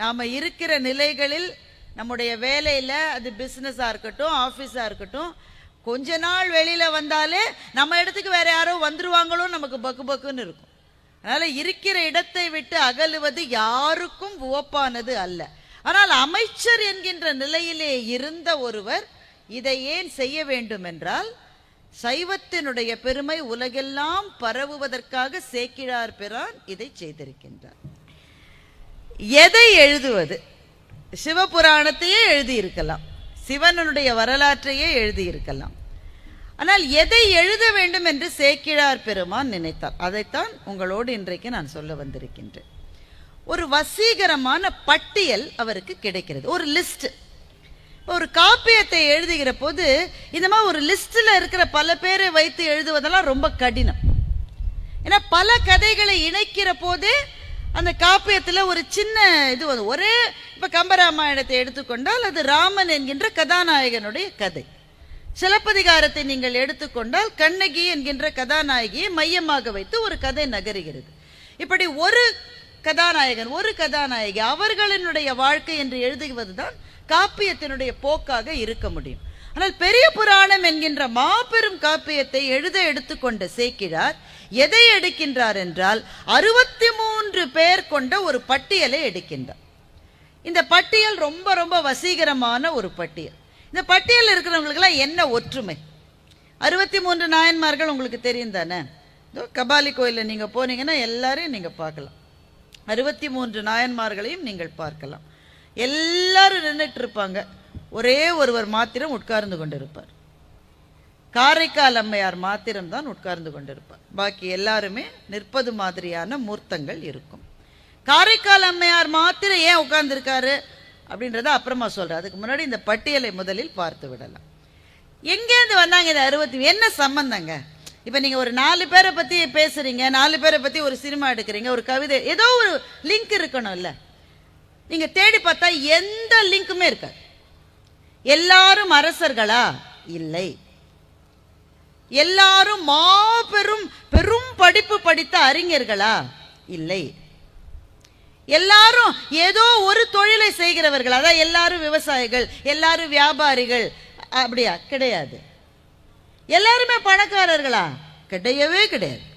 நாம் இருக்கிற நிலைகளில் நம்முடைய வேலையில் அது பிஸ்னஸாக இருக்கட்டும் ஆஃபீஸாக இருக்கட்டும் கொஞ்ச நாள் வெளியில் வந்தாலே நம்ம இடத்துக்கு வேறு யாரோ வந்துருவாங்களோ நமக்கு பக்கு பக்குன்னு இருக்கும். அதனால் இருக்கிற இடத்தை விட்டு அகலுவது யாருக்கும் உவப்பானது அல்ல. ஆனால் அமைச்சர் என்கின்ற நிலையிலே இருந்த ஒருவர் இதை ஏன் செய்ய வேண்டும் என்றால் சைவத்தினுடைய பெருமை உலகெல்லாம் பரவுவதற்காக சேக்கிழார் பிரான் இதை செய்திருக்கின்றார். எதை எழுதுவது? சிவபுராணத்தையே எழுதியிருக்கலாம். சிவனுடைய வரலாற்றையே எழுதியிருக்கலாம். ஆனால் எதை எழுத வேண்டும் என்று சேக்கிழார் பெருமான் நினைத்தார். அதைத்தான் உங்களோடு இன்றைக்கு நான் சொல்ல வந்திருக்கின்றேன். ஒரு வசீகரமான பட்டியல் அவருக்கு கிடைக்கிறது. ஒரு லிஸ்ட். ஒரு காப்பியத்தை எழுதுகிற போது இந்த மாதிரி ஒரு லிஸ்டில் இருக்கிற பல பேரை வைத்து எழுதுவதெல்லாம் ரொம்ப கடினம். ஏன்னா பல கதைகளை இணைக்கிற போதே அந்த காப்பியத்தில் ஒரு சின்ன இது வந்து ஒரே இப்போ கம்பராமாயணத்தை எடுத்துக்கொண்டால் அது ராமன் என்கின்ற கதாநாயகனுடைய கதை. சிலப்பதிகாரத்தை நீங்கள் எடுத்துக்கொண்டால் கண்ணகி என்கின்ற கதாநாயகியை மையமாக வைத்து ஒரு கதை நகருகிறது. இப்படி ஒரு கதாநாயகன் ஒரு கதாநாயகி அவர்களினுடைய வாழ்க்கை என்று எழுதுவது தான் காப்பியத்தினுடைய போக்காக இருக்க முடியும். ஆனால் பெரிய புராணம் என்கின்ற மாபெரும் காப்பியத்தை எழுத எடுத்துக்கொண்ட சேக்கிழார் எதை எடுக்கின்றார் என்றால் அறுபத்தி மூன்று பேர் கொண்ட ஒரு பட்டியலை எடுக்கின்றார். இந்த பட்டியல் ரொம்ப ரொம்ப வசீகரமான ஒரு பட்டியல். இந்த பட்டியல் இருக்கிறவங்களுக்கெல்லாம் என்ன ஒற்றுமை? அறுபத்தி மூன்று நாயன்மார்கள் உங்களுக்கு தெரியும் தானே? கபாலி கோயிலில் நீங்கள் போனீங்கன்னா எல்லாரையும் நீங்கள் பார்க்கலாம். அறுபத்தி மூன்று நாயன்மார்களையும் நீங்கள் பார்க்கலாம். எல்லாரும் நின்றுட்டு இருப்பாங்க. ஒரே ஒருவர் மாத்திரம் உட்கார்ந்து கொண்டிருப்பார். காரைக்கால் அம்மையார் மாத்திரம்தான் உட்கார்ந்து கொண்டிருப்பார். பாக்கி எல்லாருமே நிற்பது மாதிரியான மூர்த்தங்கள் இருக்கும். காரைக்கால் அம்மையார் மாத்திரம் ஏன் உட்கார்ந்துருக்காரு? அப்படின்றத அப்புறமா சொல்கிறேன் அதுக்கு முன்னாடி இந்த பட்டியலை முதலில் பார்த்து விடலாம். எங்கேருந்து வந்தாங்க இந்த அறுபத்தி என்ன சம்பந்தங்க? இப்போ நீங்கள் ஒரு நாலு பேரை பற்றி பேசுகிறீங்க நாலு பேரை பற்றி ஒரு சினிமா எடுக்கிறீங்க ஒரு கவிதை ஏதோ ஒரு லிங்க் இருக்கணும்ல. நீங்கள் தேடி பார்த்தா எந்த லிங்க்குமே இருக்காது. எல்லாரும் அரசர்களா? இல்லை. எல்லாரும் மாபெரும் பெரும் படிப்பு படித்த அறிஞர்களா? இல்லை. எல்லாரும் ஏதோ ஒரு தொழிலை செய்கிறவர்கள். அதான் எல்லாரும் விவசாயிகள் எல்லாரும் வியாபாரிகள். அப்படியா? கிடையாது. எல்லாருமே பணக்காரர்களா? கிடையவே கிடையாது.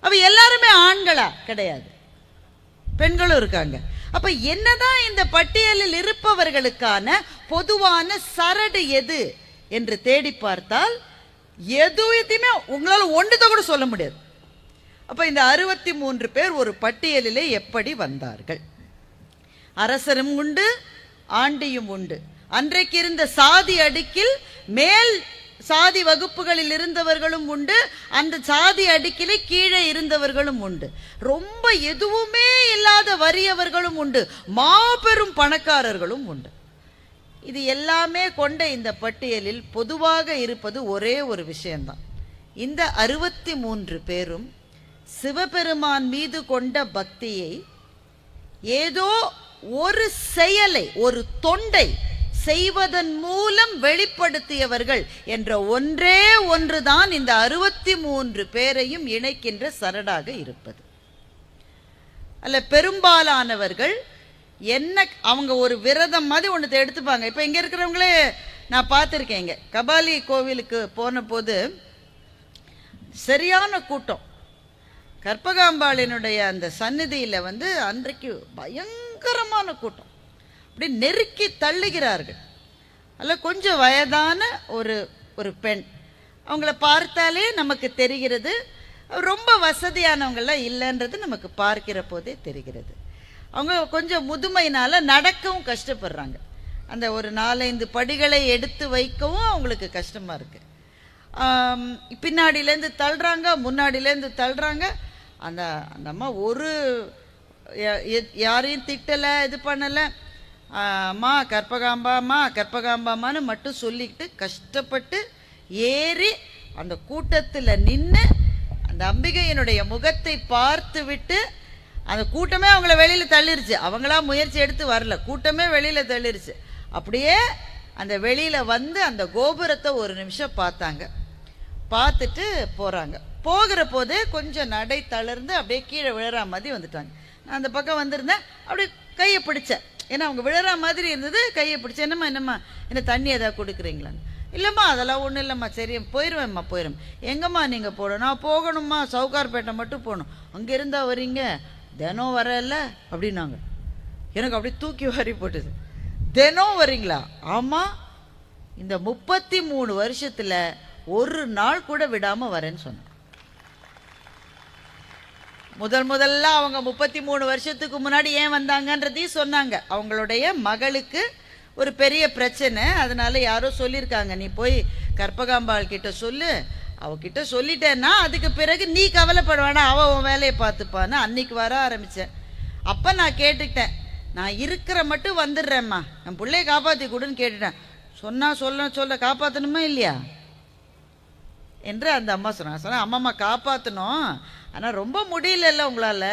அப்ப எல்லாருமே ஆண்களா? கிடையாது. பெண்களும் இருக்காங்க. அப்ப என்னதான் இந்த பட்டியலில் இருப்பவர்களுக்கான பொதுவான சரடு எது என்று தேடி பார்த்தால் எதுவுமே உங்களால் ஒன்றுதான் கூட சொல்ல முடியாது. அப்போ இந்த அறுபத்தி மூன்று பேர் ஒரு பட்டியலிலே எப்படி வந்தார்கள்? அரசரும் உண்டு ஆண்டியும் உண்டு. அன்றைக்கு இருந்த சாதி அடுக்கில் மேல் சாதி வகுப்புகளில் இருந்தவர்களும் உண்டு அந்த சாதி அடுக்கிலே கீழே இருந்தவர்களும் உண்டு. ரொம்ப எதுவுமே இல்லாத வறியவர்களும் உண்டு மாபெரும் பணக்காரர்களும் உண்டு. இது எல்லாமே கொண்ட இந்த பட்டியலில் பொதுவாக இருப்பது ஒரே ஒரு விஷயம்தான். இந்த அறுபத்தி மூன்று பேரும் சிவபெருமான் மீது கொண்ட பக்தியை ஏதோ ஒரு செயலை ஒரு தொண்டை செய்வதன் மூலம் வெளிப்படுத்தியவர்கள் என்ற ஒன்றே ஒன்றுதான் இந்த அறுபத்தி மூன்று பேரையும் இணைக்கின்ற சரடாக இருப்பது. அல்ல பெரும்பாலானவர்கள் என்ன அவங்க ஒரு விரதம் மாதிரி ஒன்று எடுத்துப்பாங்க. இப்போ இங்கே இருக்கிறவங்களே நான் பார்த்துருக்கேன் இங்கே. கபாலி கோவிலுக்கு போன போது சரியான கூட்டம். கற்பகாம்பாளினுடைய அந்த சந்நிதியில் வந்து அன்றைக்கு பயங்கரமான கூட்டம். அப்படி நெருக்கி தள்ளுகிறார்கள். அல்ல கொஞ்சம் வயதான ஒரு ஒரு பெண். அவங்கள பார்த்தாலே நமக்கு தெரிகிறது. ரொம்ப வசதியானவங்களாம் இல்லைன்றது நமக்கு பார்க்கிற போதே தெரிகிறது. அவங்க கொஞ்சம் முதுமையினால் நடக்கவும் கஷ்டப்படுறாங்க. அந்த ஒரு நாலஞ்சு படிகளை எடுத்து வைக்கவும் அவங்களுக்கு கஷ்டமாக இருக்குது பின்னாடியிலேருந்து தள்ளுறாங்க முன்னாடியிலேருந்து தள்ளுறாங்க. அந்த அந்த அம்மா ஒரு எ- யாரையும் திட்டலை இது பண்ணலை. அம்மா கற்பகாம்பாம்மா கற்பகாம்பாம்மான்னு மட்டும் சொல்லிக்கிட்டு கஷ்டப்பட்டு ஏறி அந்த கூட்டத்தில் நின்று அந்த அம்பிகையினுடைய முகத்தை பார்த்து விட்டு அந்த கூட்டமே அவங்கள வெளியில் தள்ளிருச்சு. அவங்களா முயற்சி எடுத்து வரல. கூட்டமே வெளியில் தள்ளிருச்சு. அப்படியே அந்த வெளியில் வந்து அந்த கோபுரத்தை ஒரு நிமிஷம் பார்த்தாங்க. பார்த்துட்டு போகிறாங்க போகிற போது கொஞ்சம் நடை தளர்ந்து அப்படியே கீழே விழுற மாதிரி வந்துட்டாங்க. நான் அந்த பக்கம் வந்திருந்தேன். அப்படியே கையை பிடிச்சேன். ஏன்னா அவங்க விழற மாதிரி இருந்தது. கையை பிடிச்சேன். என்னம்மா என்னம்மா என்ன தண்ணி ஏதாவது கொடுக்குறீங்களான்னு. இல்லைம்மா அதெல்லாம் ஒன்றும் இல்லைம்மா. சரி போயிடுவேம்மா போயிடும் எங்கம்மா நீங்கள் போகணும் நான் போகணும்மா. சவுகார்பேட்டை மட்டும் போகணும். அங்கே இருந்தால் வரீங்க. தினம் வரல அப்படின்னாங்க. எனக்கு அப்படியே தூக்கி வாரி போட்டுது. தினம் வரீங்களா? ஆமாம் இந்த முப்பத்தி மூணு வருஷத்தில் ஒரு நாள் கூட விடாமல் வரேன்னு சொன்னேன் முதல் முதல்ல அவங்க முப்பத்தி மூணு வருஷத்துக்கு முன்னாடி ஏன் வந்தாங்கன்றதையும் சொன்னாங்க. அவங்களுடைய மகளுக்கு ஒரு பெரிய பிரச்சனை. அதனால் யாரோ சொல்லியிருக்காங்க. நீ போய் கற்பகாம்பாள் கிட்ட சொல்லு. அவகிட்ட சொல்லிட்டேன்னா அதுக்கு பிறகு நீ கவலைப்படுவானா? அவள் உன் வேலையை பார்த்துப்பான்னு அன்னைக்கு வர ஆரம்பித்தேன் அப்போ நான் கேட்டுக்கிட்டேன். நான் இருக்கிற மட்டும் வந்துடுறேம்மா. என் பிள்ளைய காப்பாற்றி கொடுன்னு கேட்டுட்டேன். சொன்னால் சொல்ல சொல்ல காப்பாற்றணுமா இல்லையா? என்று அந்த அம்மா சொன்னாங்க. சொன்னா அம்மாம்மா காப்பாற்றணும் ஆனால் ரொம்ப முடியலல்ல உங்களால்.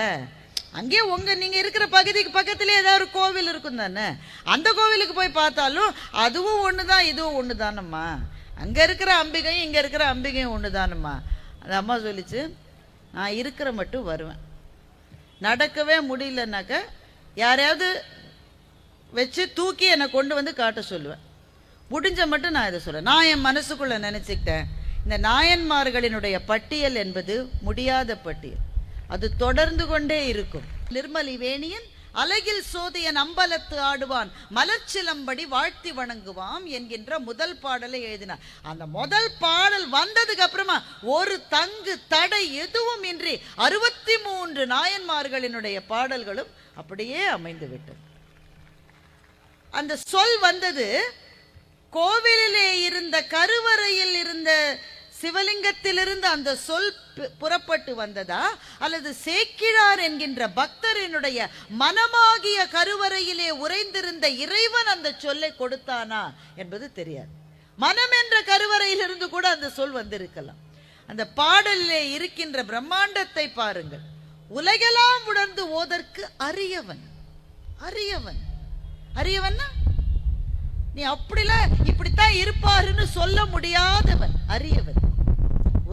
அங்கேயே உங்கள் நீங்கள் இருக்கிற பகுதிக்கு பக்கத்துலேயே ஏதாவது ஒரு கோவில் இருக்கும் தானே அந்த கோவிலுக்கு போய் பார்த்தாலும் அதுவும் ஒன்று தான் இதுவும் ஒன்று தானம்மா அங்கே இருக்கிற அம்பிகையும் இங்கே இருக்கிற அம்பிகையும் ஒன்று தானம்மா அந்த அம்மா சொல்லிச்சு நான் இருக்கிற மட்டும் வருவேன். நடக்கவே முடியலனாக்க யாரையாவது வச்சு தூக்கி என்னை கொண்டு வந்து காட்ட சொல்லுவேன். முடிஞ்ச மட்டும் நான் இதை சொல்லுவேன் நான் என் மனசுக்குள்ளே நினச்சிக்கிட்டேன். இந்த நாயன்மார்களினுடைய பட்டியல் என்பது முடியாத பட்டியல். அது தொடர்ந்து கொண்டே இருக்கும். நிர்மலி வேணியன் அலகில் சோதிய அம்பலத்து ஆடுவான் மலர்ச்சிலம்படி வாழ்த்தி வணங்குவான் என்கின்ற முதல் பாடலை எழுதினார். அந்த முதல் பாடல் வந்ததுக்கு அப்புறமா ஒரு தங்கு தடை எதுவும் இன்றி அறுபத்தி மூன்று நாயன்மார்களினுடைய பாடல்களும் அப்படியே அமைந்து விட்டது அந்த சொல் வந்தது கோவிலிலே இருந்த கருவறையில் இருந்த சிவலிங்கத்திலிருந்து அந்த சொல் பு- புறப்பட்டு வந்ததா? அல்லது சேக்கிழார் என்கின்ற பக்தரினுடைய மனமாகிய கருவறையிலே உறைந்திருந்த இறைவன் அந்த சொல்லை கொடுத்தானா என்பது தெரியாது. மனம் என்ற கருவறையிலிருந்து கூட அந்த சொல் வந்திருக்கலாம். அந்த பாடலிலே இருக்கின்ற பிரம்மாண்டத்தை பாருங்கள். உலகெல்லாம் உணர்ந்து ஓதற்கு அரியவன். அரியவன். அரியவன்னா? நீ அப்படிலாம் இப்படித்தான் இருப்பாருன்னு சொல்ல முடியாதவன். அரியவன்.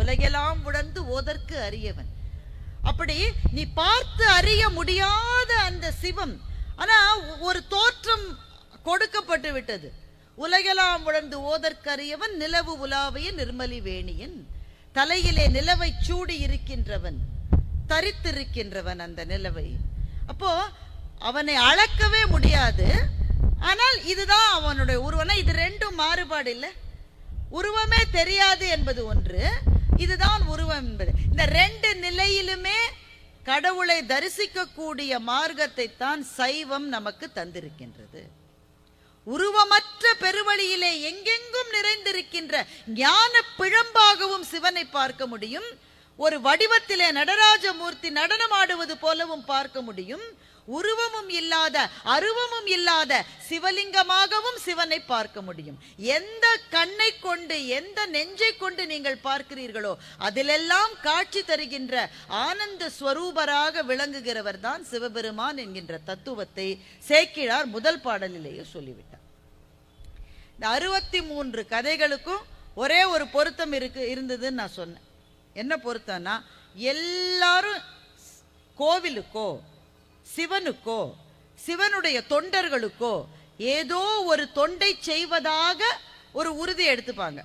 உலகெல்லாம் உணர்ந்து ஓதற்கு அரியவன். அப்படி நீ பார்த்து அறிய முடியாத அந்த சிவம் ஆனா ஒரு தோற்றம் கொடுக்கப்பட்டு விட்டது. உலகெல்லாம் உணர்ந்து ஓதற்கரியவன் நிலவு உலாவிய நிர்மலி வேணியன். தலையிலே நிலவை சூடி இருக்கின்றவன் தரித்திருக்கின்றவன் அந்த நிலவை. அப்போ அவனை அளக்கவே முடியாது. ஆனால் இதுதான் அவனுடைய உருவம்னா இது ரெண்டும் மாறுபாடு இல்லை. உருவமே தெரியாது என்பது ஒன்று. இதுதான் உருவம் என்பது. இந்த ரெண்டு நிலையிலுமே கடவுளை தரிசிக்கக்கூடிய மார்க்கத்தை தான் சைவம் நமக்கு தந்திருக்கின்றது. உருவமற்ற பெருவழியிலே எங்கெங்கும் நிறைந்திருக்கின்ற ஞான பிழம்பாகவும் சிவனை பார்க்க முடியும். ஒரு வடிவத்திலே நடராஜமூர்த்தி நடனமாடுவது போலவும் பார்க்க முடியும். உருவமும் இல்லாத அருவமும் இல்லாத சிவலிங்கமாகவும் சிவனை பார்க்க முடியும். எந்த கண்ணை கொண்டு எந்த நெஞ்சை கொண்டு நீங்கள் பார்க்கிறீர்களோ அதிலெல்லாம் காட்சி தருகின்ற ஆனந்த ஸ்வரூபராக விளங்குகிறவர் தான் சிவபெருமான் என்கின்ற தத்துவத்தை சேக்கிழார் முதல் பாடலிலேயே சொல்லிவிட்டார். இந்த அறுபத்தி மூன்று கதைகளுக்கும் ஒரே ஒரு பொருத்தம் இருக்கு இருந்ததுன்னு நான் சொன்னேன். என்ன பொருத்தம்னா எல்லாரும் கோவிலுக்கோ சிவனுக்கோ சிவனுடைய தொண்டர்களுக்கோ ஏதோ ஒரு தொண்டை செய்வதாக ஒரு உறுதி எடுத்துப்பாங்க.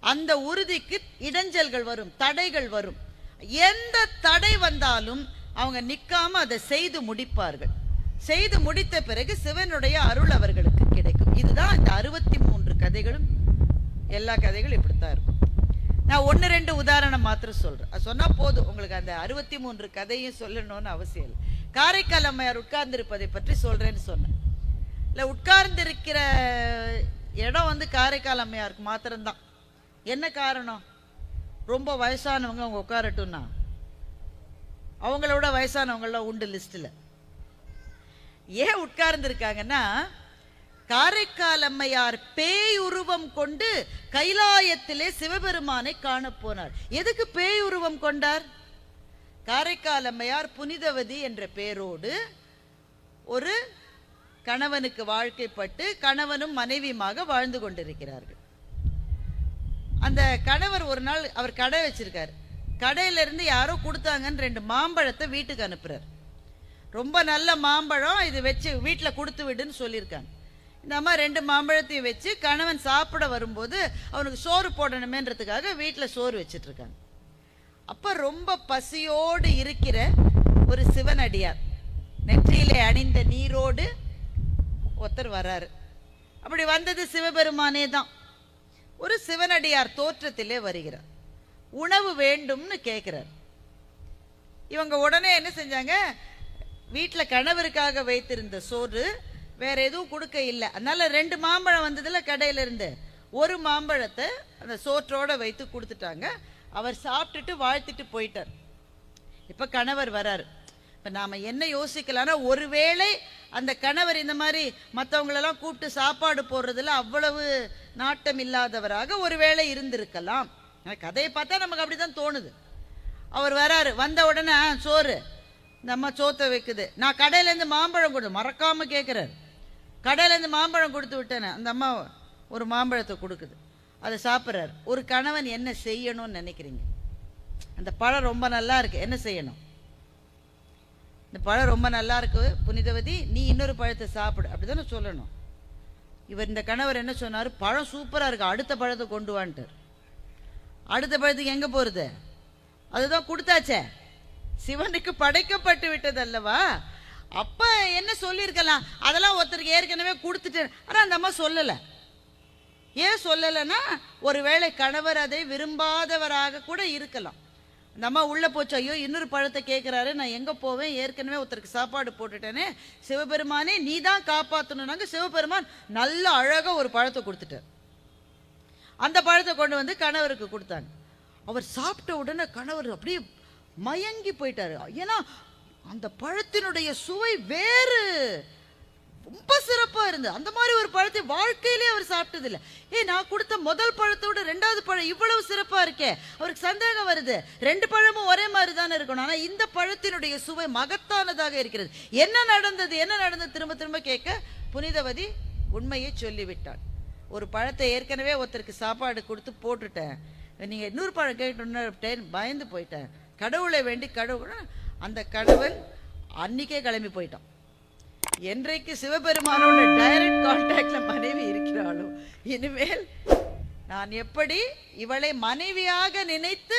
அந்த உறுதிக்கு இடைஞ்சல்கள் வரும் தடைகள் வரும். எந்த தடை வந்தாலும் அவங்க நிற்காம அதை செய்து முடிப்பார்கள். செய்து முடித்த பிறகு சிவனுடைய அருள் அவர்களுக்கு கிடைக்கும். இதுதான் இந்த அறுபத்தி மூன்று கதைகளும். எல்லா கதைகளும் இப்படித்தான் இருக்கும். நான் ஒன்று ரெண்டு உதாரணம் மாத்திரம் சொல்றேன். சொன்னால் போதும். உங்களுக்கு அந்த அறுபத்தி மூன்று கதையும் சொல்லணும்னு அவசியம் இல்லை. காரைக்கால் அம்மையார் உட்கார்ந்திருப்பதை பற்றி சொல்கிறேன்னு சொன்னேன். இல்லை உட்கார்ந்திருக்கிற இடம் வந்து காரைக்கால் அம்மையாருக்கு மாத்திரம்தான். என்ன காரணம்? ரொம்ப வயசானவங்க அவங்க உட்காரட்டும்னா? அவங்களோட வயசானவங்களாம் உண்டு லிஸ்ட்டில் ஏன் உட்கார்ந்துருக்காங்கன்னா காரைக்கால் அம்மையார் பேய் உருவம் கொண்டு கைலாயத்திலே சிவபெருமானை காணப்போனார் எதுக்கு பேய் உருவம் கொண்டார்? காரைக்கால் அம்மையார் புனிதவதி என்ற பேரோடு ஒரு கணவனுக்கு வாழ்க்கைப்பட்டு கணவனும் மனைவியுமாக வாழ்ந்து கொண்டிருக்கிறார்கள். அந்த கணவர் ஒரு நாள் அவர் கடை வச்சிருக்கார். கடையிலேருந்து யாரோ கொடுத்தாங்கன்னு ரெண்டு மாம்பழத்தை வீட்டுக்கு அனுப்புறார். ரொம்ப நல்ல மாம்பழம் இது வச்சு வீட்டில் கொடுத்து விடுன்னு சொல்லியிருக்காங்க. இந்த அம்மா ரெண்டு மாம்பழத்தையும் வச்சு கணவன் சாப்பிட வரும்போது அவனுக்கு சோறு போடணுமேன்றதுக்காக வீட்டில் சோறு வச்சிட்ருக்காங்க. அப்போ ரொம்ப பசியோடு இருக்கிற ஒரு சிவனடியார். நெற்றியிலே அணிந்த நீரோடு ஒருத்தர் வராரு அப்படி வந்தது சிவபெருமானே தான். ஒரு சிவனடியார் தோற்றத்திலே வருகிறார். உணவு வேண்டும்னு கேட்குறார். இவங்க உடனே என்ன செஞ்சாங்க? வீட்டில் கணவருக்காக வைத்திருந்த சோறு வேற எதுவும் கொடுக்க இல்லை. அதனால ரெண்டு மாம்பழம் வந்ததில் கடையில இருந்து ஒரு மாம்பழத்தை அந்த சோற்றோட வைத்து கொடுத்துட்டாங்க. அவர் சாப்பிட்டுட்டு வாழ்த்துட்டு போயிட்டார். இப்போ கணவர் வராரு. இப்போ நாம் என்ன யோசிக்கலாம்னா ஒருவேளை அந்த கணவர் இந்த மாதிரி மற்றவங்களெல்லாம் கூப்பிட்டு சாப்பாடு போடுறதுல அவ்வளவு நாட்டம் இல்லாதவராக ஒருவேளை இருந்திருக்கலாம். கதையை பார்த்தா நமக்கு அப்படி தான் தோணுது. அவர் வராரு. வந்த உடனே சோறு. இந்த அம்மா சோத்தை வைக்குது. நான் கடையிலேருந்து மாம்பழம் கொடு மறக்காமல் கேட்குறாரு கடையிலேருந்து மாம்பழம் கொடுத்து விட்டேனே அந்த அம்மா ஒரு மாம்பழத்தை கொடுக்குது. அதை சாப்பிட்றாரு. ஒரு கணவன் என்ன செய்யணும்னு நினைக்கிறீங்க? அந்த பழம் ரொம்ப நல்லா இருக்கு. என்ன செய்யணும்? இந்த பழம் ரொம்ப நல்லா இருக்கு புனிதவதி நீ இன்னொரு பழத்தை சாப்பிடு. அப்படிதானே சொல்லணும். இவர் இந்த கணவர் என்ன சொன்னார்? பழம் சூப்பராக இருக்கு. அடுத்த பழத்தை கொண்டு வான்ட்டார். அடுத்த பழத்துக்கு எங்கே போகிறது அதுதான் கொடுத்தாச்சே. சிவனுக்கு படைக்கப்பட்டு விட்டது அல்லவா? அப்போ என்ன சொல்லியிருக்கலாம்? அதெல்லாம் ஒருத்தருக்கு ஏற்கனவே கொடுத்துட்டு ஆனால் அந்த அம்மா சொல்லலை. ஏன் சொல்லலைன்னா ஒருவேளை கணவர் அதை விரும்பாதவராக கூட இருக்கலாம். நம்ம உள்ளே போச்சு ஐயோ இன்னொரு பழத்தை கேட்குறாரு நான் எங்கே போவேன்? ஏற்கனவே ஒருத்தருக்கு சாப்பாடு போட்டுட்டேனே. சிவபெருமானே நீ தான் காப்பாற்றணுன்னாங்க சிவபெருமான் நல்ல அழகாக ஒரு பழத்தை கொடுத்துட்டார். அந்த பழத்தை கொண்டு வந்து கணவருக்கு கொடுத்தாங்க. அவர் சாப்பிட்ட உடனே கணவர் அப்படியே மயங்கி போயிட்டாரு. ஏன்னா அந்த பழத்தினுடைய சுவை வேறு. ரொம்ப சிறப்பாக இருந்தது. அந்த மாதிரி ஒரு பழத்தை வாழ்க்கையிலே அவர் சாப்பிட்டதில்லை. ஏ நான் கொடுத்த முதல் பழத்தோட ரெண்டாவது பழம் இவ்வளவு சிறப்பாக இருக்கே. அவருக்கு சந்தேகம் வருது. ரெண்டு பழமும் ஒரே மாதிரி தானே இருக்கணும். ஆனால் இந்த பழத்தினுடைய சுவை மகத்தானதாக இருக்கிறது. என்ன நடந்தது? என்ன நடந்தது? திரும்ப திரும்ப கேட்க புனிதவதி உண்மையை சொல்லிவிட்டாள். ஒரு பழத்தை ஏற்கனவே ஒருத்தருக்கு சாப்பாடு கொடுத்து போட்டுட்டேன். நீங்கள் இன்னொரு பழம் கேட்டுட்டேன் பயந்து போயிட்டேன். கடவுளை வேண்டி கடவுள் அந்த கடவுள் அன்னைக்கே கிளம்பி போயிட்டான். என்றைக்கு சிவபெருமானோட டைரக்ட் கான்டாக்ட்ல மனைவி இருக்கிறாளோ இனிமேல் நான் எப்படி இவளை மனைவியாக நினைத்து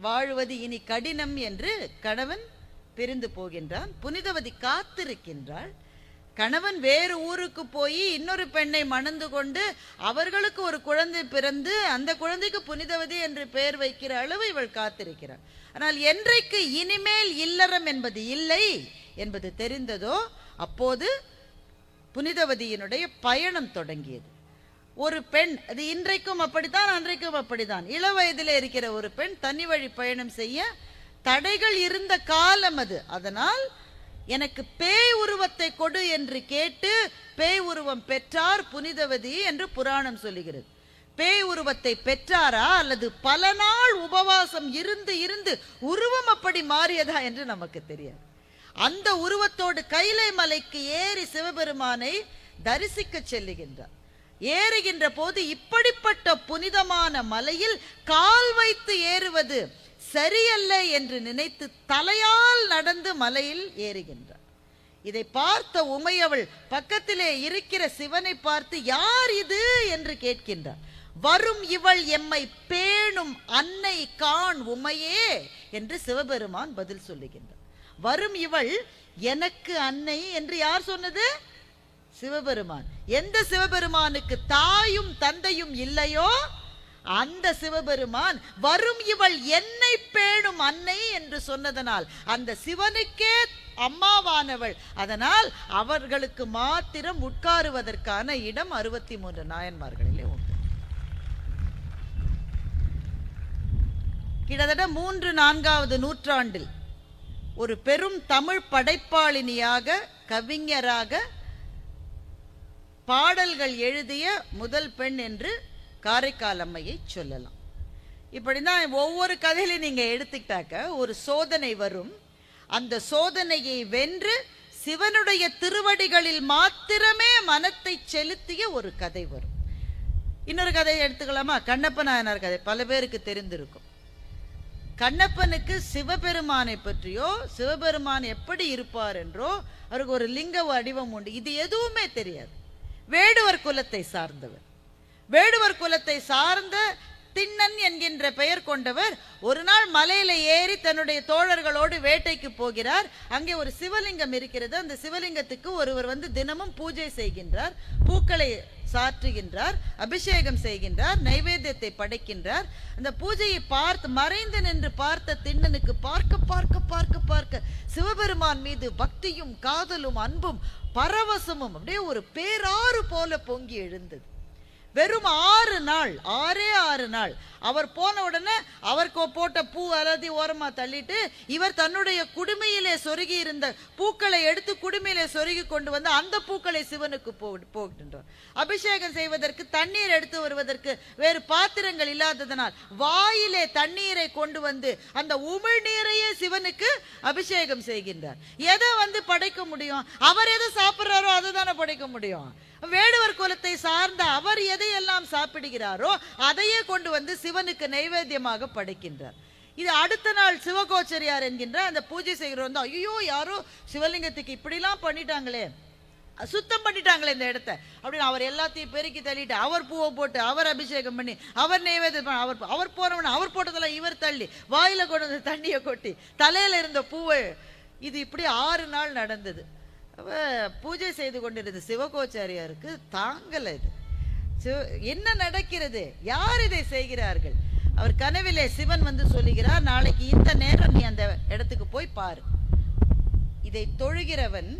வாழ்வது இனி கடினம் என்று கணவன் பிரிந்து போகின்றான் புனிதவதி காத்திருக்கின்றாள். கணவன் வேறு ஊருக்கு போய் இன்னொரு பெண்ணை மணந்து கொண்டு அவர்களுக்கு ஒரு குழந்தை பிறந்து அந்த குழந்தைக்கு புனிதவதி என்று பெயர் வைக்கிற அளவு இவள் காத்திருக்கிறாள். ஆனால் என்றைக்கு இனிமேல் இல்லறம் என்பது இல்லை என்பது தெரிந்ததோ அப்போது புனிதவதியினுடைய பயணம் தொடங்கியது. ஒரு பெண் அது இன்றைக்கும் அப்படித்தான் அன்றைக்கும் அப்படித்தான். இள வயதில் இருக்கிற ஒரு பெண் தனி வழி பயணம் செய்ய தடைகள் இருந்த காலம் அது. அதனால் எனக்கு பேய் உருவத்தை கொடு என்று கேட்டு பேய் உருவம் பெற்றார் புனிதவதி என்று புராணம் சொல்லுகிறது. பேய் உருவத்தை பெற்றாரா அல்லது பல நாள் உபவாசம் இருந்து இருந்து உருவம் அப்படி மாறியதா என்று நமக்கு தெரியாது. அந்த உருவத்தோடு கைலை மலைக்கு ஏறி சிவபெருமானை தரிசிக்க செல்லுகின்றார். ஏறுகின்ற போது இப்படிப்பட்ட புனிதமான மலையில் கால் வைத்து ஏறுவது சரியல்ல என்று நினைத்து தலையால் நடந்து மலையில் ஏறுகின்றார். இதை பார்த்த உமையவள் பக்கத்திலே இருக்கிற சிவனை பார்த்து யார் இது? என்று கேட்கின்றார். வரும் இவள் எம்மை பேணும் அன்னை காண் உமையே என்று சிவபெருமான் பதில் சொல்லுகின்றார். வரும் இவள் எனக்கு அன்னை என்று யார் சொன்னது? சிவபெருமான். எந்த சிவபெருமானுக்கு தாயும் தந்தையும் இல்லையோ அந்த சிவபெருமான் வரும் இவள் என்னை பேணும் அன்னை என்று சொன்னதனால் அந்த சிவனுக்கே அம்மாவானவள். அதனால் அவர்களுக்கு மாத்திரம் உட்காருவதற்கான இடம் அறுபத்தி மூன்று நாயன்மார்களிலே உண்டு. கிட்டத்தட்ட மூன்று நான்காவது நூற்றாண்டில் ஒரு பெரும் தமிழ் படைப்பாளினியாக கவிஞராக பாடல்கள் எழுதிய முதல் பெண் என்று காரைக்கால் அம்மையை சொல்லலாம். இப்படிதான் ஒவ்வொரு கதையிலையும் நீங்க எடுத்துக்கிட்டாக்க ஒரு சோதனை வரும். அந்த சோதனையை வென்று சிவனுடைய திருவடிகளில் மாத்திரமே மனத்தை செலுத்திய ஒரு கதை வரும். இன்னொரு கதையை எடுத்துக்கலாமா? கண்ணப்ப நாயனார் கதை. பல பேருக்கு தெரிந்திருக்கும். கண்ணப்பனுக்கு சிவபெருமானை பற்றியோ சிவபெருமான் எப்படி இருப்பார் என்றோ அவருக்கு ஒரு லிங்க வடிவம் உண்டு. இது எதுவுமே தெரியாது. வேடுவர் குலத்தை சார்ந்தவர். வேடுவர் குலத்தை சார்ந்த திண்ணன் என்கின்ற பெயர் கொண்டவர் ஒரு நாள் மலையில ஏறி தன்னுடைய தோழர்களோடு வேட்டைக்கு போகிறார். அங்கே ஒரு சிவலிங்கம் இருக்கிறது. அந்த சிவலிங்கத்துக்கு ஒருவர் வந்து தினமும் பூஜை செய்கின்றார். பூக்களை சாற்றுகின்றார் அபிஷேகம் செய்கின்றார் நைவேத்தியத்தை படைக்கின்றார். அந்த பூஜையை பார்த்து மறைந்து நின்று பார்த்த திண்ணனுக்கு பார்க்க பார்க்க பார்க்க பார்க்க சிவபெருமான் மீது பக்தியும் காதலும் அன்பும் பரவசமும் அப்படியே ஒரு பேராறு போல பொங்கி எழுந்தது. வெறும் ஆறு நாள் ஆறே ஆறு நாள் அவர் போன உடனே அவருக்கு போட்ட பூ அலதி ஓரமா தள்ளிட்டு இவர் தன்னுடைய குடுமையிலே சொருகி இருந்த பூக்களை எடுத்து குடுமையிலே சொருகி கொண்டு வந்து அந்த பூக்களை சிவனுக்கு போ போகின்றார் அபிஷேகம் செய்வதற்கு தண்ணீர் எடுத்து வருவதற்கு வேறு பாத்திரங்கள் இல்லாததனால் வாயிலே தண்ணீரை கொண்டு வந்து அந்த உமிழ்நீரையே சிவனுக்கு அபிஷேகம் செய்கின்றார். எதை வந்து படைக்க முடியும்? அவர் எதை சாப்பிட்றாரோ அதை தானே படைக்க முடியும்? வேடுவர் குலத்தை சார்ந்த அவர் எதையெல்லாம் சாப்பிடுகிறாரோ அதையே கொண்டு வந்து சிவனுக்கு நைவேத்தியமாக படைக்கின்றார். இது அடுத்த நாள் சிவகோச்சரியார் என்கின்ற அந்த பூஜை செய்கிறோம் தான் ஐயோ யாரோ சிவலிங்கத்துக்கு இப்படிலாம் பண்ணிட்டாங்களே. சுத்தம் பண்ணிட்டாங்களே இந்த இடத்த. அப்படின்னு அவர் எல்லாத்தையும் பெருக்கி தள்ளிட்டு அவர் பூவை போட்டு அவர் அபிஷேகம் பண்ணி அவர் நைவேத்தியம் பண்ண அவர் அவர் போனவன அவர் போட்டதெல்லாம் இவர் தள்ளி வாயில கொண்டு வந்து தண்ணியை கொட்டி தலையில இருந்த பூவை. இது இப்படி ஆறு நாள் நடந்தது. பூஜை செய்து கொண்டிருந்த சிவகோச்சாரியாருக்கு தாங்கலை இது. என்ன நடக்கிறது? யார் இதை செய்கிறார்கள்? அவர் கனவிலே சிவன் வந்து சொல்லுகிறார் நாளைக்கு இந்த நேரம் நீ அந்த இடத்துக்கு போய் பாரு. இதை தொழுகிறவன்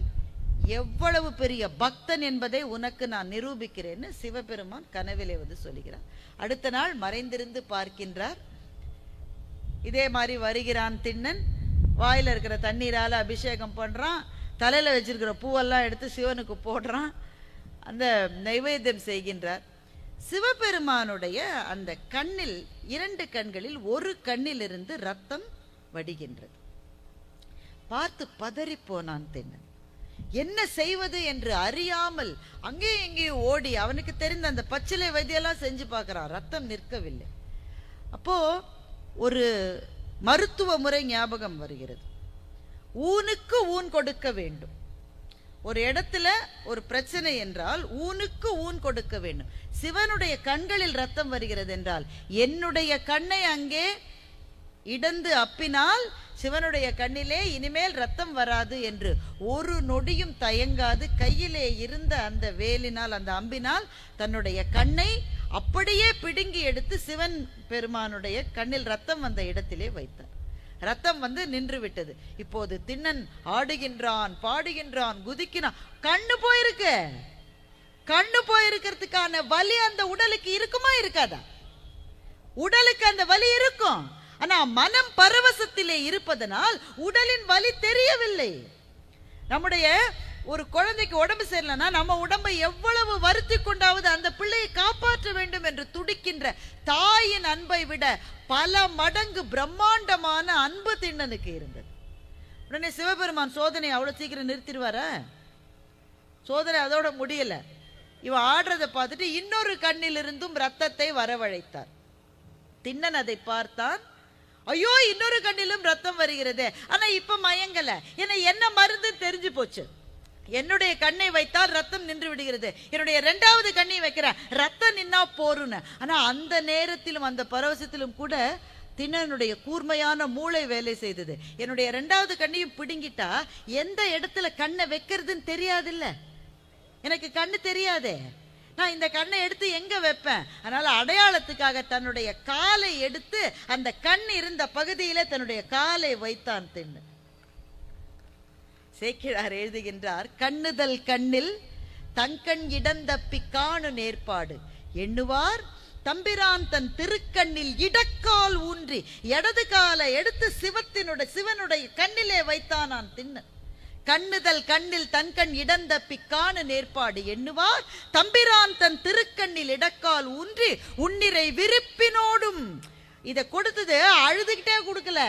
எவ்வளவு பெரிய பக்தன் என்பதை உனக்கு நான் நிரூபிக்கிறேன்னு சிவபெருமான் கனவிலே வந்து சொல்லுகிறார். அடுத்த நாள் மறைந்திருந்து பார்க்கின்றார். இதே மாதிரி வருகிறான் திண்ணன். வாயில இருக்கிற தண்ணீரால அபிஷேகம் பண்றான். தலையில வச்சிருக்கிற பூவெல்லாம் எடுத்து சிவனுக்கு போடுறான். அந்த நைவேத்தியம் செய்கின்றார். சிவபெருமானுடைய அந்த கண்ணில் இரண்டு கண்களில் ஒரு கண்ணிலிருந்து ரத்தம் வடிகின்றது. பார்த்து பதறி போனான் தென்னன். என்ன செய்வது என்று அறியாமல் அங்கேயும் இங்கேயும் ஓடி அவனுக்கு தெரிந்த அந்த பச்சிலை வைத்தியெல்லாம் செஞ்சு பார்க்குறான். ரத்தம் நிற்கவில்லை. அப்போ ஒரு மருத்துவ முறை ஞாபகம் வருகிறது. ஊனுக்கு ஊன் கொடுக்க வேண்டும். ஒரு இடத்துல ஒரு பிரச்சனை என்றால் ஊனுக்கு ஊன் கொடுக்க வேண்டும். சிவனுடைய கண்களில் ரத்தம் வருகிறது என்றால் என்னுடைய கண்ணை அங்கே இடந்து அப்பினால் சிவனுடைய கண்ணிலே இனிமேல் ரத்தம் வராது என்று ஒரு நொடியும் தயங்காது கையிலே இருந்த அந்த வேலினால் அந்த அம்பினால் தன்னுடைய கண்ணை அப்படியே பிடுங்கி எடுத்து சிவன் பெருமானுடைய கண்ணில் ரத்தம் வந்த இடத்திலே வைத்தார். ரத்தம் வந்து நின்று விட்டது இப்போது திண்ணன் ஆடுகின்றான் பாடுகின்றான் குதிக்கிறான் கண்ணு போயிருக்கு. கண்ணு போயிருக்கிறதுக்கான வலி அந்த உடலுக்கு இருக்குமா இருக்காதா? உடலுக்கு அந்த வலி இருக்கும். ஆனா மனம் பரவசத்திலே இருப்பதனால் உடலின் வலி தெரியவில்லை. நம்முடைய ஒரு குழந்தைக்கு உடம்பு சரியில்லைன்னா நம்ம உடம்பை எவ்வளவு வருத்தி கொண்டாவது அந்த பிள்ளையை காப்பாற்ற வேண்டும் என்று துடிக்கின்ற தாயின் அன்பை விட பல மடங்கு பிரம்மாண்டமான அன்பு திண்ணனுக்கு இருந்தது. உடனே சிவபெருமான் சோதனை அவ்வளோ சீக்கிரம் நிறுத்திடுவார? சோதனை அதோட முடியலை. இவன் ஆடுறதை பார்த்துட்டு இன்னொரு கண்ணிலிருந்தும் ரத்தத்தை வரவழைத்தார். திண்ணன் அதை பார்த்தான். ஐயோ இன்னொரு கண்ணிலும் ரத்தம் வருகிறது. ஆனால் இப்போ மயங்கலை. ஏன்னா என்ன மருந்து தெரிஞ்சு போச்சு. என்னுடைய கண்ணை வைத்தால் ரத்தம் நின்று விடுகிறது. என்னுடைய ரெண்டாவது கண்ணை வைக்கிறேன். ரத்தம் நின்னா போருன்னு. ஆனால் அந்த நேரத்திலும் அந்த பரவசத்திலும் கூட திண்ணனுடைய கூர்மையான மூளை வேலை செய்தது. என்னுடைய ரெண்டாவது கண்ணையும் பிடுங்கிட்டா எந்த இடத்துல கண்ணை வைக்கிறதுன்னு தெரியாதுல்ல. எனக்கு கண்ணு தெரியாதே. நான் இந்த கண்ணை எடுத்து எங்க வைப்பேன்? அதனால அடையாளத்துக்காக தன்னுடைய காலை எடுத்து அந்த கண் இருந்த பகுதியில தன்னுடைய காலை வைத்தான் தின்னு. சேக்கிழார் எழுதுகின்றார் கண்ணுதல் கண்ணில் தங்கண் இடந்தப்பி காணு நேர்பாடு. எண்ணுவார் தம்பிரான் தன் திருக்கண்ணில் இடக்கால் ஊன்றி இடது காலை எடுத்து சிவத்தினுடைய சிவனுடைய கண்ணிலே வைத்தானான் தின்ன. கண்ணுதல் கண்ணில் தன்கண் இடந்தப்பி காண நேர்பாடு. எண்ணுவார் தம்பிரான் தன் திருக்கண்ணில் இடக்கால் ஊன்றி உன்னிரை விருப்பினோடும். இதை கொடுத்தது அழுதுகிட்டே கொடுக்கல.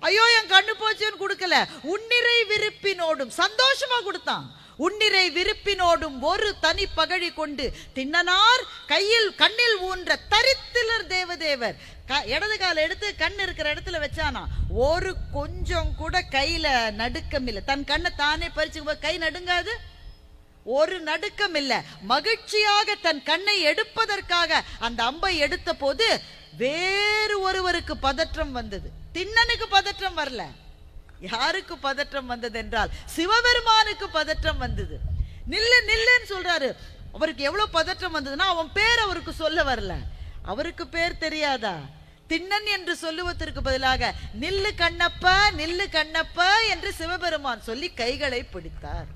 ஐயோ என் கண்ணு போச்சுன்னு கொடுக்கல. உன்னிறை விருப்பினோடும் சந்தோஷமா கொடுத்தான். உன்னிரை விருப்பினோடும் ஒரு தனி பகழி கொண்டு தின்னனார் கையில் கண்ணில் ஊன்ற தரித்திலர் தேவதேவர். க- இடது கால எடுத்து கண் இருக்கிற இடத்துல வச்சானா ஒரு கொஞ்சம் கூட கையில நடுக்கம் இல்லை தன் கண்ணை தானே பறிச்சுக்கும் போது கை நடுங்காது. ஒரு நடுக்கம் இல்லை மகிழ்ச்சியாக தன் கண்ணை எடுப்பதற்காக அந்த அம்பை எடுத்த போது வேறு ஒருவருக்கு பதற்றம் வந்தது. திண்ணனுக்கு பதற்றம் வரல. யாருக்கு பதற்றம் வந்தது என்றால் சிவபெருமானுக்கு பதற்றம் வந்தது. நில்லு நில்லுன்னு சொல்றாரு. அவருக்கு எவ்வளவு பதற்றம் வந்ததுன்னா அவன் பேர் அவருக்கு சொல்ல வரல. அவருக்கு பேர் தெரியாதா? திண்ணன் என்று சொல்லுவதற்கு பதிலாக நில்லு கண்ணப்ப நில்லு கண்ணப்ப என்று சிவபெருமான் சொல்லி கைகளை பிடித்தார்.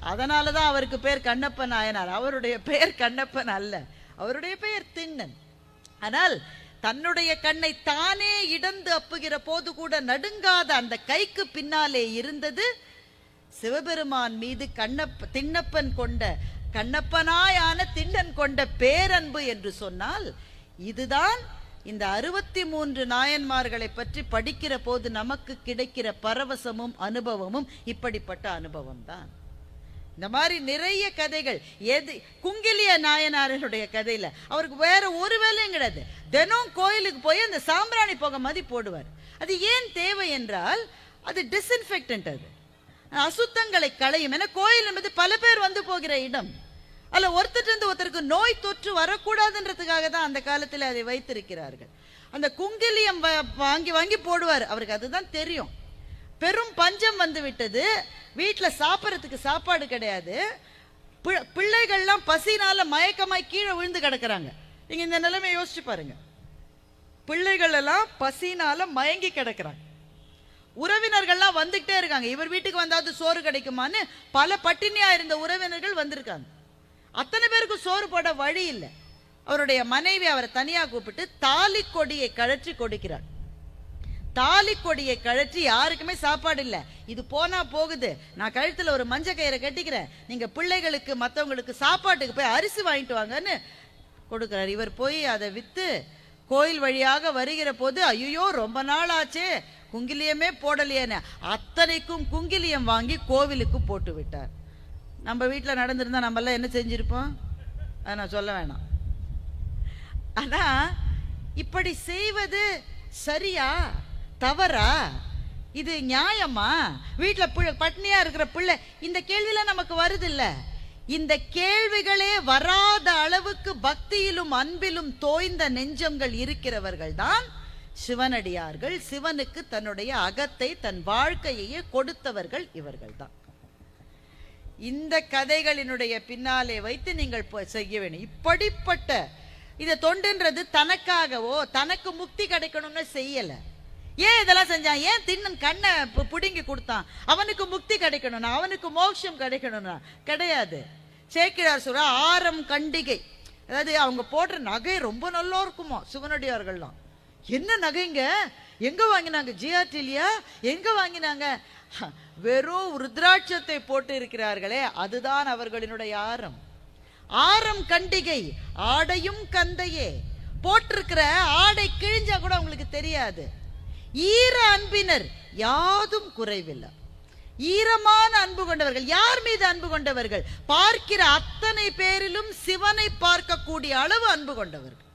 அதனால தான் அவருக்கு பேர் கண்ணப்ப நாயனார். அவருடைய பெயர் கண்ணப்பன் அல்ல. அவருடைய பெயர் திண்ணன் ஆனால் தன்னுடைய கண்ணை தானே இடந்து அப்புகிற போது கூட நடுங்காத அந்த கைக்கு பின்னாலே இருந்தது சிவபெருமான் மீது கண்ணப்ப திண்ணப்பன் கொண்ட கண்ணப்பனாயான திண்ணன் கொண்ட பேரன்பு என்று சொன்னால் இதுதான் இந்த அறுபத்தி மூன்று நாயன்மார்களை பற்றி படிக்கிற போது நமக்கு கிடைக்கிற பரவசமும் அனுபவமும் இப்படிப்பட்ட அனுபவம் தான் இந்த மாதிரி நிறைய கதைகள். எது குங்கிலிய நாயனாரனுடைய கதையில். அவருக்கு வேற ஒரு வேலையும் கிடையாது. தினம் கோயிலுக்கு போய் அந்த சாம்பிராணி புகை மாதிரி போடுவார். அது ஏன் தேவை என்றால் அது டிஸ்இன்ஃபெக்டன்ட் அது. அசுத்தங்களை களையும். ஏன்னா கோயில் என்பது பல பேர் வந்து போகிற இடம். அல்ல ஒருத்தர் இருந்து ஒருத்தருக்கு நோய் தொற்று வரக்கூடாதுன்றதுக்காக தான் அந்த காலத்தில் அதை வைத்திருக்கிறார்கள். அந்த குங்கிலியம் வ- வாங்கி வாங்கி போடுவார். அவருக்கு அதுதான் தெரியும். பெரும் பஞ்சம் வந்து விட்டது வீட்டில் சாப்பிட்றதுக்கு சாப்பாடு கிடையாது. பி- பிள்ளைகள்லாம் பசினால மயக்கமாய் கீழே விழுந்து கிடக்குறாங்க. நீங்கள் இந்த நிலைமையை யோசிச்சு பாருங்க. பிள்ளைகள் எல்லாம் பசினால மயங்கி கிடக்குறாங்க. உறவினர்கள்லாம் வந்துகிட்டே இருக்காங்க. இவர் வீட்டுக்கு வந்தாவது சோறு கிடைக்குமான்னு பல பட்டினியா இருந்த உறவினர்கள் வந்திருக்காங்க. அத்தனை பேருக்கு சோறு போட வழி இல்லை. அவருடைய மனைவி அவரை தனியாக கூப்பிட்டு தாலி கொடியை கழற்றி கொடுக்கிறார். தாலி கொடியை கழற்றி யாருக்குமே சாப்பாடு இல்லை. இது போனா போகுது. நான் கழுத்துல ஒரு மஞ்ச கயிறை கட்டிக்கிறேன். நீங்க பிள்ளைகளுக்கு மற்றவங்களுக்கு சாப்பாட்டுக்கு போய் அரிசி வாங்கிட்டு வாங்கன்னு கொடுக்குறாரு. இவர் போய் அதை வித்து கோயில் வழியாக வருகிற போது ஐயோ ரொம்ப நாள் ஆச்சே குங்கிலியமே போடலையேன்னு. அத்தனைக்கும் குங்கிலியம் வாங்கி கோவிலுக்கு போட்டு விட்டார். நம்ம வீட்டில் நடந்திருந்தா நம்மெல்லாம் என்ன செஞ்சிருப்போம்? அதை நான் சொல்ல வேணாம். ஆனால் இப்படி செய்வது சரியா? தவறா? இது நியாயமா? வீட்டில் பிள்ளை பட்னியா இருக்கிற பிள்ளை இந்த கேள்விலாம் நமக்கு வருது இல்லை இந்த கேள்விகளே வராத அளவுக்கு பக்தியிலும் அன்பிலும் தோய்ந்த நெஞ்சங்கள் இருக்கிறவர்கள் தான் சிவனடியார்கள். சிவனுக்கு தன்னுடைய அகத்தை தன் வாழ்க்கையையே கொடுத்தவர்கள் இவர்கள் தான் இந்த கதைகளினுடைய பின்னாலே வைத்து நீங்கள் செய்ய வேண்டும் இப்படிப்பட்ட இதை தொண்டுன்றது தனக்காகவோ தனக்கு முக்தி கிடைக்கணும்னு செய்யலை. ஏன் இதெல்லாம் செஞ்சான்? ஏன் திண்ணன் கண்ணை பிடுங்கி கொடுத்தான்? அவனுக்கு முக்தி கிடைக்கணும்னா அவனுக்கு மோட்சம் கிடைக்கணும்னா கிடையாது. சேக்கிழார் சொல்ற ஆரம் கண்டிகை. அதாவது அவங்க போடுற நகை ரொம்ப நல்லா இருக்குமா சிவனடியார்கள்லாம். என்ன நகைங்க? எங்க வாங்கினாங்க? ஜிஆர்டிலியா? எங்க வாங்கினாங்க? வெறும் ருத்ராட்சத்தை போட்டு இருக்கிறார்களே அதுதான் அவர்களினுடைய ஆரம். ஆரம் கண்டிகை ஆடையும் கந்தையே. போட்டிருக்கிற ஆடை கிழிஞ்சா கூட அவங்களுக்கு தெரியாது. ஈர அன்பினர் யாதும் குறைவில்லை. ஈரமான அன்பு கொண்டவர்கள் யார் மீது அன்பு கொண்டவர்கள்? பார்க்கிற அத்தனை பேரிலும் சிவனை பார்க்கக்கூடிய அளவு அன்பு கொண்டவர்கள்.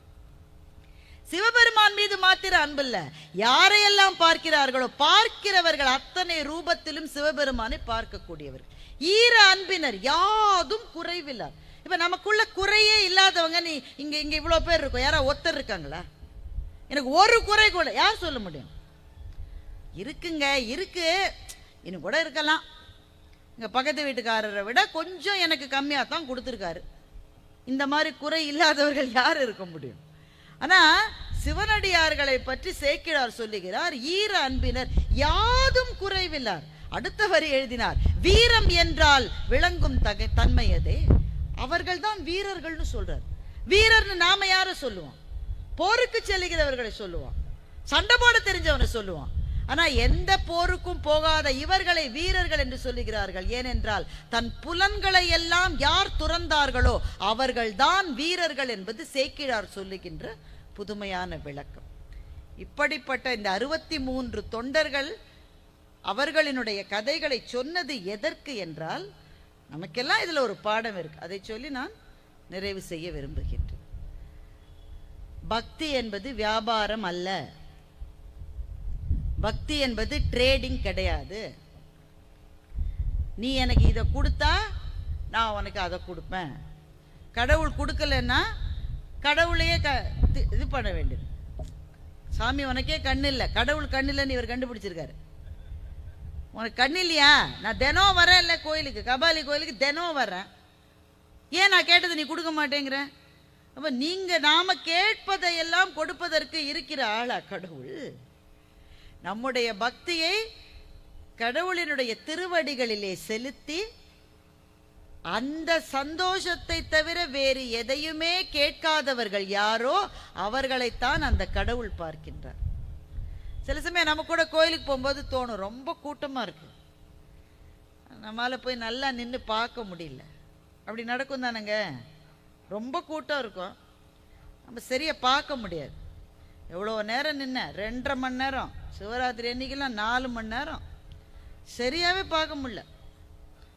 சிவபெருமான் மீது மாத்திர அன்பில்ல. யாரையெல்லாம் பார்க்கிறார்களோ பார்க்கிறவர்கள் அத்தனை ரூபத்திலும் சிவபெருமானை பார்க்கக்கூடியவர்கள். ஈர அன்பினர் யாதும் குறைவில்லார் இப்ப நமக்குள்ள குறையே இல்லாதவங்க நீ இங்க இங்க இவ்வளவு பேர் இருக்கும். யாரா ஒருத்தர் இருக்காங்களா? எனக்கு ஒரு குறை கூட யார் சொல்ல முடியும்? இருக்குங்க இருக்கு. இன்னும் கூட இருக்கலாம். இங்கே பக்கத்து வீட்டுக்காரரை விட கொஞ்சம் எனக்கு கம்மியாக தான் கொடுத்துருக்காரு. இந்த மாதிரி குறை இல்லாதவர்கள் யார் இருக்க முடியும்? ஆனால் சிவனடியார்களை பற்றி சேக்கிழார் சொல்லுகிறார் ஈர அன்பினர் யாதும் குறைவில்லார். அடுத்த வரி எழுதினார் வீரம் என்றால் விளங்கும் தகை தன்மையதே. அவர்கள் தான் வீரர்கள்னு சொல்றார். வீரர்னு நாம யாரை சொல்லுவோம்? போருக்கு செல்கிறவர்களை சொல்லுவோம். சண்டை போட தெரிஞ்சவனை சொல்லுவான் ஆனால் எந்த போருக்கும் போகாத இவர்களை வீரர்கள் என்று சொல்லுகிறார்கள். ஏனென்றால் தன் புலன்களை எல்லாம் யார் துறந்தார்களோ அவர்கள்தான் வீரர்கள் என்பது சேக்கிழார் சொல்லுகின்ற புதுமையான விளக்கம். இப்படிப்பட்ட இந்த அறுபத்தி மூன்று தொண்டர்கள் அவர்களினுடைய கதைகளை சொன்னது எதற்கு என்றால் நமக்கெல்லாம் இதில் ஒரு பாடம் இருக்கு. அதை சொல்லி நான் நிறைவு செய்ய விரும்புகின்றேன். பக்தி என்பது வியாபாரம் அல்ல. பக்தி என்பது ட்ரேடிங் கிடையாது. நீ எனக்கு இதை கொடுத்தா நான் உனக்கு அதை கொடுப்பேன். கடவுள் கொடுக்கலன்னா கடவுளையே க இது பண்ண வேண்டியது. சாமி உனக்கே கண் இல்லை. கடவுள் கண்ணு இல்லைன்னு இவர் கண்டுபிடிச்சிருக்காரு. உனக்கு கண் இல்லையா? நான் தினம் வரேன் இல்லை கோயிலுக்கு. கபாலி கோயிலுக்கு தினம் வர்றேன் ஏன் நான் கேட்டது நீ கொடுக்க மாட்டேங்கிறேன் அப்போ நீங்கள் நாம் கேட்பதையெல்லாம் கொடுப்பதற்கு இருக்கிற ஆளா கடவுள்? நம்முடைய பக்தியை கடவுளினுடைய திருவடிகளிலே செலுத்தி அந்த சந்தோஷத்தை தவிர வேறு எதையுமே கேட்காதவர்கள் யாரோ அவர்களைத்தான் அந்த கடவுள் பார்க்கின்றார். சில சமயம் நம்ம கூட கோயிலுக்கு போகும்போது தோணும் ரொம்ப கூட்டமாக இருக்கு. நம்மளால் போய் நல்லா நின்று பார்க்க முடியல. அப்படி நடக்கும் தானேங்க. ரொம்ப கூட்டம் இருக்கும். நம்ம சரியாக பார்க்க முடியாது. எவ்வளோ நேரம் நின்ன? ரெண்டரை மணி நேரம். சிவராத்திரி அன்னைக்கெல்லாம் நாலு மணி நேரம். சரியாகவே பார்க்க முடியல.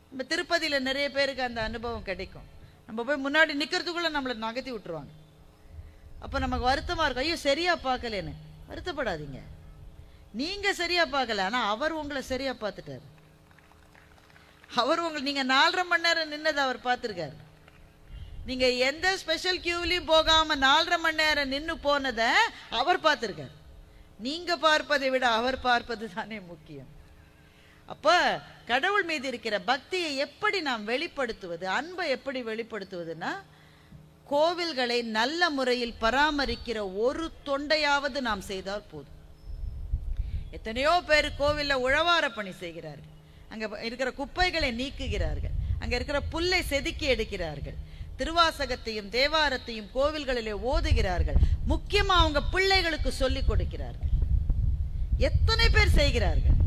நம்ம திருப்பதியில் நிறைய பேருக்கு அந்த அனுபவம் கிடைக்கும். நம்ம போய் முன்னாடி நிற்கிறதுக்குள்ளே நம்மளை நகர்த்தி விட்டுருவாங்க. அப்போ நமக்கு வருத்தமாக இருக்கும். ஐயோ சரியாக பார்க்கலேன்னு. வருத்தப்படாதீங்க. நீங்கள் சரியாக பார்க்கல ஆனால் அவர் உங்களை சரியாக பார்த்துட்டாரு. அவர் உங்களை நீங்கள் நாலரை மணி நேரம் நின்னதை அவர் பார்த்துருக்காரு. நீங்கள் எந்த ஸ்பெஷல் கியூவிலையும் போகாமல் நாலரை மணி நேரம் நின்று போனதை அவர் பார்த்துருக்கார். நீங்கள் பார்ப்பதை விட அவர் பார்ப்பது தானே முக்கியம். அப்போ கடவுள் மீது இருக்கிற பக்தியை எப்படி நாம் வெளிப்படுத்துவது அன்பை எப்படி வெளிப்படுத்துவதுன்னா கோவில்களை நல்ல முறையில் பராமரிக்கிற ஒரு தொண்டையாவது நாம் செய்தால் போதும். எத்தனையோ பேர் கோவிலில் உழவார பணி செய்கிறார்கள். அங்கே இருக்கிற குப்பைகளை நீக்குகிறார்கள். அங்கே இருக்கிற புல்லை செதுக்கி எடுக்கிறார்கள். திருவாசகத்தையும் தேவாரத்தையும் கோவில்களிலே ஓதுகிறார்கள். முக்கியமா அவங்க பிள்ளைகளுக்கு சொல்லிக் கொடுக்கிறார்கள். எத்தனை பேர் செய்கிறார்கள்?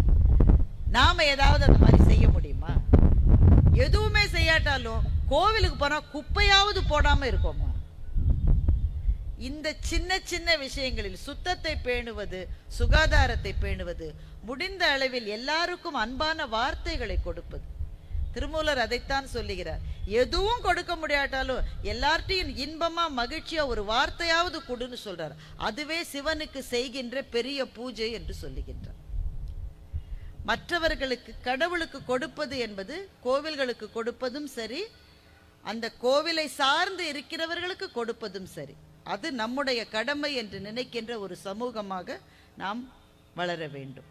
நாம ஏதாவது அந்த மாதிரி செய்ய முடியுமா? எதுவுமே செய்யாட்டாலும் கோவிலுக்கு போனா குப்பையாவது போடாம இருக்கோமா? இந்த சின்ன சின்ன விஷயங்களில் சுத்தத்தை பேணுவது சுகாதாரத்தை பேணுவது முடிந்த அளவில் எல்லாருக்கும் அன்பான வார்த்தைகளை கொடுப்பது. திருமூலர் அதைத்தான் சொல்லுகிறார். எதுவும் கொடுக்க முடியாட்டாலும் எல்லார்ட்டையும் இன்பமா மகிழ்ச்சியா ஒரு வார்த்தையாவது கொடுன்னு சொல்றார். அதுவே சிவனுக்கு செய்கின்ற பெரிய பூஜை என்று சொல்லுகின்றார். மற்றவர்களுக்கு கடவுளுக்கு கொடுப்பது என்பது கோவில்களுக்கு கொடுப்பதும் சரி அந்த கோவிலை சார்ந்து இருக்கிறவர்களுக்கு கொடுப்பதும் சரி. அது நம்முடைய கடமை என்று நினைக்கின்ற ஒரு சமூகமாக நாம் வளர வேண்டும்.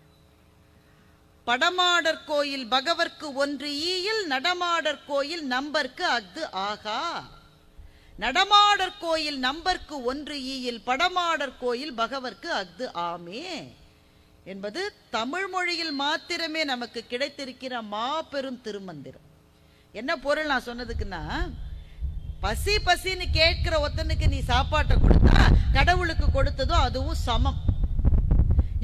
படமாடர் கோயில் பகவர்க்கு ஒன்று ஈயில் நடமாடர் கோயில் நம்பர்க்கு அஃது ஆகா. நடமாடர் கோயில் நம்பர்க்கு ஒன்று ஈயில் படமாடர் கோயில் பகவர்க்கு அஃது ஆமே. என்பது தமிழ் மொழியில் மாத்திரமே நமக்கு கிடைத்திருக்கிற மாபெரும் திருமந்திரம். என்ன பொருள் நான் சொன்னதுக்குன்னா பசி பசின்னு கேட்கிற ஒருத்தனுக்கு நீ சாப்பாட்டை கொடுத்தா கடவுளுக்கு கொடுத்ததும் அதுவும் சமம்.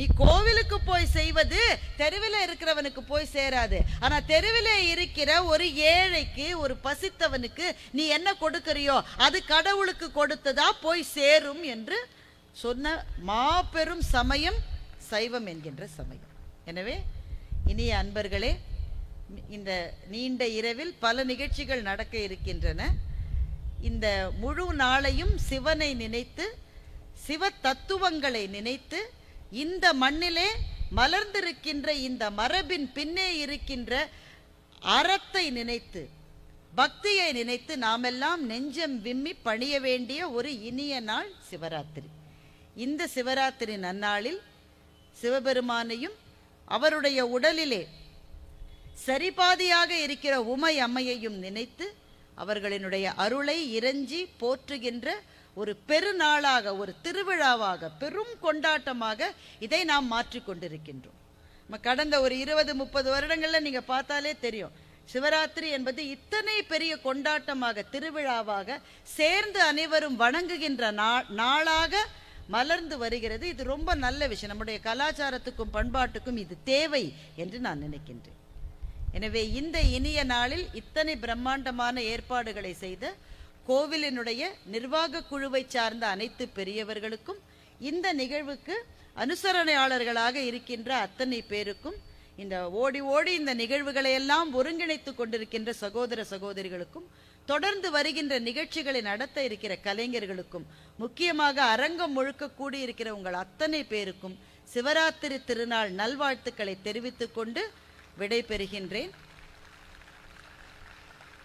நீ கோவிலுக்கு போய் செய்வது தெருவில் இருக்கிறவனுக்கு போய் சேராது. ஆனால் தெருவில் இருக்கிற ஒரு ஏழைக்கு ஒரு பசித்தவனுக்கு நீ என்ன கொடுக்கறியோ அது கடவுளுக்கு கொடுத்ததா போய் சேரும் என்று சொன்ன மாபெரும் சமயம் சைவம் என்கின்ற சமயம். எனவே இனிய அன்பர்களே இந்த நீண்ட இரவில் பல நிகழ்ச்சிகள் நடக்க இருக்கின்றன. இந்த முழு நாளையும் சிவனை நினைத்து சிவ தத்துவங்களை நினைத்து இந்த மண்ணிலே மலர்ந்திருக்கின்ற இந்த மரபின் பின்னே இருக்கின்ற அறத்தை நினைத்து பக்தியை நினைத்து நாமெல்லாம் நெஞ்சம் விம்மி பணிய வேண்டிய ஒரு இனிய நாள் சிவராத்திரி. இந்த சிவராத்திரி நன்னாளில் சிவபெருமானையும் அவருடைய உடலிலே சரிபாதியாக இருக்கிற உமை அம்மையையும் நினைத்து அவர்களினுடைய அருளை இறைஞ்சி போற்றுகின்ற ஒரு பெருநாளாக ஒரு திருவிழாவாக பெரும் கொண்டாட்டமாக இதை நாம் மாற்றிக்கொண்டிருக்கின்றோம் நம்ம கடந்த ஒரு இருபது முப்பது வருடங்களில் நீங்கள் பார்த்தாலே தெரியும். சிவராத்திரி என்பது இத்தனை பெரிய கொண்டாட்டமாக திருவிழாவாக சேர்ந்து அனைவரும் வணங்குகின்ற நா- நாளாக மலர்ந்து வருகிறது. இது ரொம்ப நல்ல விஷயம். நம்முடைய கலாச்சாரத்துக்கும் பண்பாட்டுக்கும் இது தேவை என்று நான் நினைக்கின்றேன். எனவே இந்த இனிய நாளில் இத்தனை பிரம்மாண்டமான ஏற்பாடுகளை செய்த கோவிலினுடைய நிர்வாக குழுவை சார்ந்த அனைத்து பெரியவர்களுக்கும் இந்த நிகழ்வுக்கு அனுசரணையாளர்களாக இருக்கின்ற அத்தனை பேருக்கும் இந்த ஓடி ஓடி இந்த நிகழ்வுகளை எல்லாம் ஒருங்கிணைத்து கொண்டிருக்கின்ற சகோதர சகோதரிகளுக்கும் தொடர்ந்து வருகின்ற நிகழ்ச்சிகளை நடத்த இருக்கிற கலைஞர்களுக்கும் முக்கியமாக அரங்கம் முழுக்க கூடியிருக்கிற உங்கள் அத்தனை பேருக்கும் சிவராத்திரி திருநாள் நல்வாழ்த்துக்களை தெரிவித்துக் கொண்டு விடைபெறுகின்றேன்.